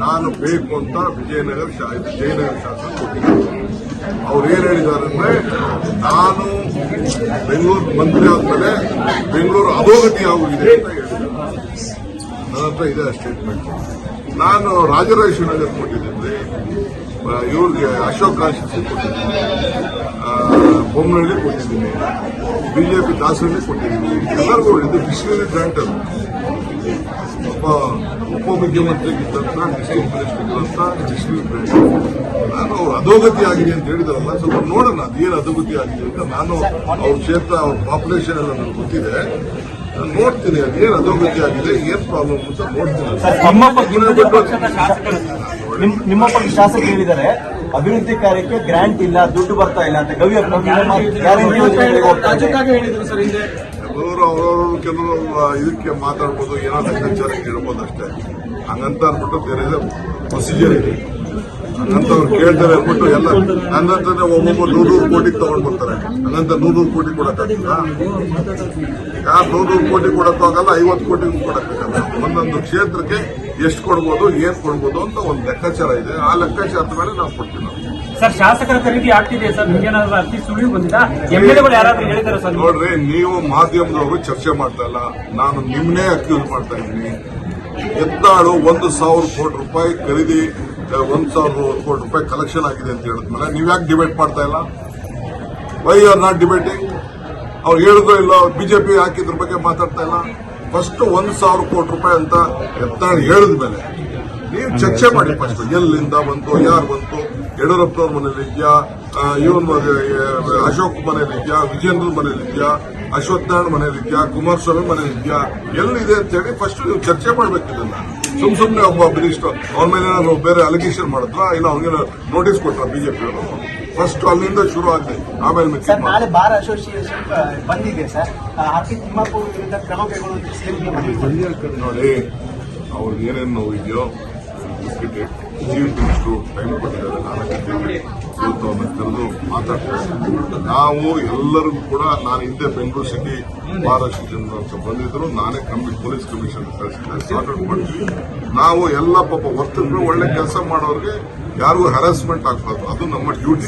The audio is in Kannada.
ನಾನು ಬೇಕು ಅಂತ ವಿಜಯನಗರ ವಿಜಯನಗರ ಇದು ಜಯನಗರ ಶಾಸಕ ಕೊಟ್ಟಿದ್ದೀನಿ ಅವ್ರು ಏನ್ ಹೇಳಿದ್ದಾರೆ ಅಂದ್ರೆ ನಾನು ಬೆಂಗಳೂರು ಮಂತ್ರಿ ಆದ್ಮೇಲೆ ಬೆಂಗಳೂರು ಅಧೋಗತಿ ಆಗೋಗಿದೆ ಅಂತ ಹೇಳಿದ್ದಾರೆ. ನನ್ನ ಹತ್ರ ಇದೆ ಸ್ಟೇಟ್ಮೆಂಟ್ ನಾನು ರಾಜರಾಜೇಶ್ವರ ಆ, ಇವ್ರಿಗೆ ಅಶೋಕ್ ಕಾಶಿ ಕೊಟ್ಟಿದ್ದೀನಿ. ಬೊಮ್ಮನಹಳ್ಳಿ ಕೊಟ್ಟಿದ್ದೀನಿ. ಬಿಜೆಪಿ ದಾಸರಲ್ಲಿ ಕೊಟ್ಟಿದ್ದೀನಿ. ಎಲ್ಲರಿಗೂ ಇದು ಡಿಸ್ಟ್ರಿಕ್ಟ್ ಗ್ರಾಂಟ್ ಅದು. ಒಬ್ಬ ಉಪಮುಖ್ಯಮಂತ್ರಿಗಿದ್ದಂತ ಡಿಸ್ಟ್ರಿಕ್ಟ್ ಮಿನಿಸ್ಟರ್ ಅಂತ ಡಿಸ್ಟ್ರಿಕ್ಟ್ ಗ್ರಾಂಟ್ ನಾನು ಅವ್ರು ಅಧೋಗತಿ ಆಗಿದೆ ಅಂತ ಹೇಳಿದ್ರಲ್ಲ ಸ್ವಲ್ಪ ನೋಡೋಣ ಅದೇನು ಅಧೋಗತಿ ಆಗಿದೆ ಅಂತ ನಾನು ಅವ್ರ ಕ್ಷೇತ್ರ ಅವ್ರ ಪಾಪ್ಯುಲೇಷನ್ ಎಲ್ಲ ನನಗೆ ಗೊತ್ತಿದೆ ನಾನು ನೋಡ್ತೀನಿ ಅದೇನು ಅಧೋಗತಿ ಆಗಿದೆ ಏನ್ ಪ್ರಾಬ್ಲಮ್ ಅಂತ ನೋಡ್ತೀನಿ ನಿಮ್ಮ ಪಕ್ಷದ ಶಾಸಕರು ಹೇಳಿದ್ದಾರೆ ಅಭಿವೃದ್ಧಿ ಕಾರ್ಯಕ್ಕೆ ಗ್ರಾಂಟ್ ಇಲ್ಲ ದುಡ್ಡು ಬರ್ತಾ ಇಲ್ಲ ಅಂತ ಗವಿ. ಕೆಲವರು ಅವರವರು ಕೆಲವರು ಇದಕ್ಕೆ ಮಾತಾಡ್ಬೋದು ಏನೋ ಹೇಳ್ಬೋದು ಅಷ್ಟೇ. ಹಂಗಂತ ಅಂದ್ಬಿಟ್ಟು ಬೇರೆ ಪ್ರೊಸೀಜರ್ ಇದೆ. ಅವ್ರು ಕೇಳ್ತಾರೆ ಅಂದ್ಬಿಟ್ಟು ಎಲ್ಲ ನನ್ನ ಹತ್ರನೇ ಒಬ್ಬೊಬ್ಬ ನೂರು ನೂರು ಕೋಟಿ ತಗೊಂಡ್ ಬರ್ತಾರೆ. ನೂರು ನೂರು ಕೋಟಿ ಕೊಡಕ್ ಯಾರು ನೂರು ನೂರು ಕೋಟಿ ಕೊಡಕ್ಕಾಗಲ್ಲ ಐವತ್ತು ಕೋಟಿ ಕೊಡಕ್ಕಾಗಲ್ಲ ಒಂದೊಂದು ಕ್ಷೇತ್ರಕ್ಕೆ ಎಷ್ಟು ಕೊಡ್ಬೋದು ಏನ್ ಕೊಡ್ಬೋದು ಅಂತ ಒಂದು ಲೆಕ್ಕಾಚಾರ ಇದೆ. ಆ ಲೆಕ್ಕಾಚಾರದ ಮೇಲೆ ನಾವು ಕೊಡ್ತೀವಿ ನಾವು. ಸರ್ ಶಾಸಕರ ಖರೀದಿ ಆಗ್ತಿದೆ ಸರ್? ನಿಮ್ಗೇನಾದ್ರು ಅರ್ಜಿ ಸುಳಿವು ಬಂದಿದೆ? ಎಂಎಲ್ಎಗಳು ಯಾರಾದ್ರೂ ಹೇಳಿದಾರೆ ಸರ್? ನೋಡ್ರಿ ನೀವು ಮಾಧ್ಯಮದವರು ಚರ್ಚೆ ಮಾಡ್ತಾ ಇಲ್ಲ. ನಾನು ನಿಮ್ನೇ ಅಕ್ಯೂಸ್ ಮಾಡ್ತಾ ಇದ್ದೀನಿ. ಎತ್ತಾಳು ಒಂದು ಸಾವಿರ ಕೋಟಿ ರೂಪಾಯಿ ಖರೀದಿ ಒಂದು ಸಾವಿರ ಕೋಟಿ ರೂಪಾಯಿ ಕಲೆಕ್ಷನ್ ಆಗಿದೆ ಅಂತ ಹೇಳಿದ್ಮೇಲೆ, ನೀವು ಯಾಕೆ ಡಿಬೇಟ್ ಮಾಡ್ತಾ ಇಲ್ಲ? ವೈ ಆರ್ ನಾಟ್ ಡಿಬೇಟಿಂಗ್ ಅವ್ರು ಹೇಳಿದ್ರು ಇಲ್ಲ, ಬಿಜೆಪಿ ಹಾಕಿದ್ರ ಬಗ್ಗೆ ಮಾತಾಡ್ತಾ ಇಲ್ಲ. ಫಸ್ಟ್ ಒಂದ್ ಸಾವಿರ ಕೋಟಿ ರೂಪಾಯಿ ಅಂತ ಎತ್ತಾಳು ಹೇಳಿದ್ಮೇಲೆ ನೀವು ಚರ್ಚೆ ಮಾಡಿ ಫಸ್ಟ್ ಎಲ್ಲಿಂದ ಬಂತು ಯಾರು ಬಂತು ಯಡಿಯೂರಪ್ಪನವ್ರ ಮನೇಲಿ ಇದೆಯಾ ಇವನ್ ಅಶೋಕ್ ಮನೇಲಿ ಇದೆಯಾ ವಿಜೇಂದ್ರ ಮನೇಲಿ ಇದೆಯಾ ಅಶ್ವತ್ಥನಾರಾಯಣ ಮನೇಲಿ ಇದೆಯಾ ಕುಮಾರಸ್ವಾಮಿ ಮನೇಲಿ ಇದೆಯಾ ಎಲ್ಲಿದೆ ಅಂತ ಹೇಳಿ ಫಸ್ಟ್ ನೀವು ಚರ್ಚೆ ಮಾಡ್ಬೇಕು ಇದನ್ನ. ಸುಮ್ ಸುಮ್ನೆ ಒಬ್ಬ ಮಿನಿಸ್ಟರ್ ಅವ್ರ ಮೇಲೆ ಏನಾದ್ರು ಬೇರೆ ಅಲಿಗೇಷನ್ ಮಾಡಿದ್ರ ಇಲ್ಲ ಅವ್ನಿಗೆ ನೋಟಿಸ್ ಕೊಟ್ರ ಬಿಜೆಪಿ ಅವರು? ಫಸ್ಟ್ ಅಲ್ಲಿಂದ ಶುರು ಆಗಿದೆ ಆಮೇಲೆ ಸರ್ ನಾಳೆ ಬಾರ್ ಅಸೋಸಿಯೇಷನ್ ಬಂದಿದೆ ಸರ್. ವಿರುದ್ಧ ಕ್ರಮ ಕೈಗೊಳ್ಳುವಂತೆ ನೋಡಿ ಅವ್ರಿಗೆ ಏನೇನು ನೋವು ಇದೆಯೋ ಬಿಟ್ಬಿಟ್ಟು ಚೀಫ್ ಟೈಮ್ ಕೊಟ್ಟಿದ್ದಾರೆ. ನಾನು ಗಂಟೆಗೆ ಇವತ್ತು ಕರೆದು ಮಾತಾಡ್ತಾರೆ. ನಾವು ಎಲ್ಲರಿಗೂ ಕೂಡ ನಾನು ಹಿಂದೆ ಬೆಂಗಳೂರು ಸಿಟಿ ಮಹಾರಾಷ್ಟ್ರ ಅಂತ ಬಂದಿದ್ರು. ನಾನೇ ಕಮ್ಮಿ ಪೊಲೀಸ್ ಕಮಿಷನ್ ಸಾರ್ಟ್ ಮಾಡ್ತೀವಿ. ನಾವು ಎಲ್ಲ ಪಾಪ ವರ್ತಕರು ಒಳ್ಳೆ ಕೆಲಸ ಮಾಡೋರಿಗೆ ಯಾರಿಗೂ ಹರಾಸ್ಮೆಂಟ್ ಆಗ್ಬಾರ್ದು. ಅದು ನಮ್ಮ ಡ್ಯೂಟಿ